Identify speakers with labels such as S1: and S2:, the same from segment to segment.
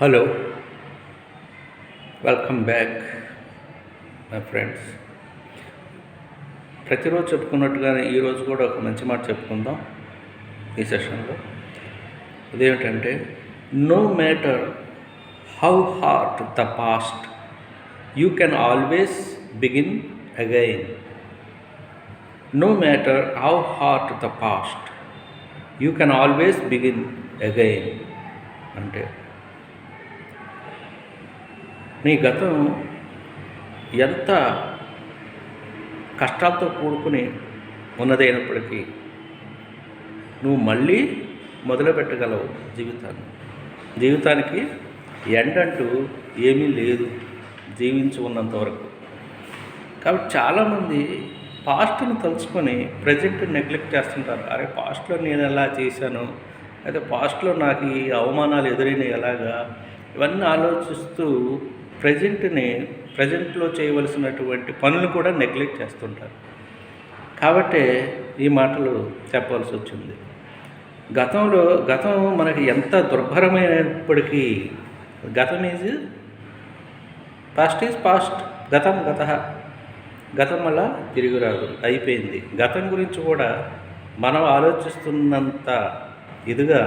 S1: Hello welcome back my friends ప్రతిరోజు చెప్పుకున్నట్టుగానే ఈరోజు కూడా ఒక మంచి మాట చెప్పుకుందాం ఈ సెషన్లో. అదేమిటంటే no matter how hard the past you can always begin again no matter how hard the past you can always begin again అంటే నీ గతం ఎంత కష్టాలతో కూడుకుని ఉన్నదైనప్పటికీ నువ్వు మళ్ళీ మొదలుపెట్టగలవు జీవితాన్ని. జీవితానికి ఎండ్ అంటూ ఏమీ లేదు. జీవించి ఉన్నంత వరకు. కాబట్టి చాలామంది పాస్ట్ని తలుచుకొని ప్రజెంట్ నెగ్లెక్ట్ చేస్తుంటారు. అరే పాస్ట్లో నేను ఎలా చేశాను? అయితే పాస్ట్లో నాకు ఈ అవమానాలు ఎదురైన ఎలాగా? ఇవన్నీ ఆలోచిస్తూ ప్రజెంట్ని ప్రజెంట్లో చేయవలసినటువంటి పనులు కూడా నెగ్లెక్ట్ చేస్తుంటారు. కాబట్టి ఈ మాటలు చెప్పవలసి వచ్చింది. గతంలో గతం మనకి ఎంత దుర్భరమైనప్పటికీ గతం ఈజ్ పాస్ట్ ఈజ్ పాస్ట్ గతం గత గతం వల్ల తిరిగి రాదు అయిపోయింది. గతం గురించి కూడా మనం ఆలోచిస్తున్నంత ఇదిగా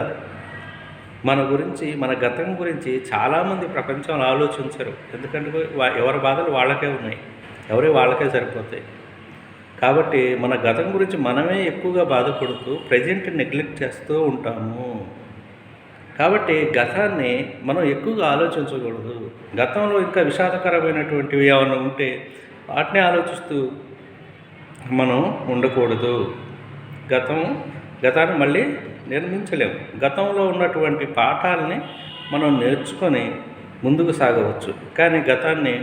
S1: మన గురించి మన గతం గురించి చాలామంది ప్రపంచంలో ఆలోచించరు. ఎందుకంటే వా- ఎవరి బాధలు వాళ్ళకే ఉన్నాయి. ఎవరి వాళ్ళకే సరిపోతాయి. కాబట్టి మన గతం గురించి మనమే ఎక్కువగా బాధపడుతూ ప్రజెంట్ నెగ్లెక్ట్ చేస్తూ ఉంటాము. కాబట్టి గతాన్ని మనం ఎక్కువగా ఆలోచించకూడదు. గతంలో ఇంకా విషాదకరమైనటువంటివి ఏమైనా ఉంటే వాటిని ఆలోచిస్తూ మనం ఉండకూడదు. గతం గతాన్ని మళ్ళీ నిర్మించలేము గతంలో ఉన్నటువంటి పాఠాలని మనం నేర్చుకొని ముందుకు సాగవచ్చు. కానీ గతాన్ని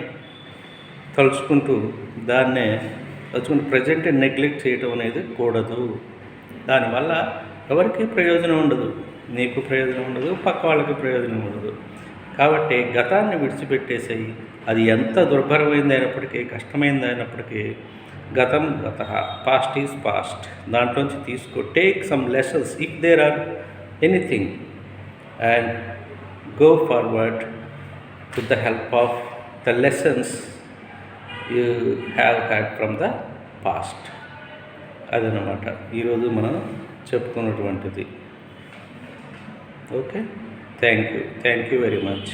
S1: తలుచుకుంటూ దాన్నే తలుచుకుంటూ ప్రజెంట్ నెగ్లెక్ట్ చేయటం అనేది కూడదు. దానివల్ల ఎవరికి ప్రయోజనం ఉండదు. నీకు ప్రయోజనం ఉండదు పక్క వాళ్ళకి ప్రయోజనం ఉండదు. కాబట్టి గతాన్ని విడిచిపెట్టేసేయి. అది ఎంత దుర్భరమైంది అయినప్పటికీ కష్టమైంది అయినప్పటికీ గతం గత పాస్ట్ ఈజ్ పాస్ట్ దాంట్లోంచి తీసుకో take some lessons if there are anything and go forward with the help of the lessons you have had from the past అదనమాట ఈరోజు మనం చెప్పుకున్నటువంటిది. Okay thank you thank you very much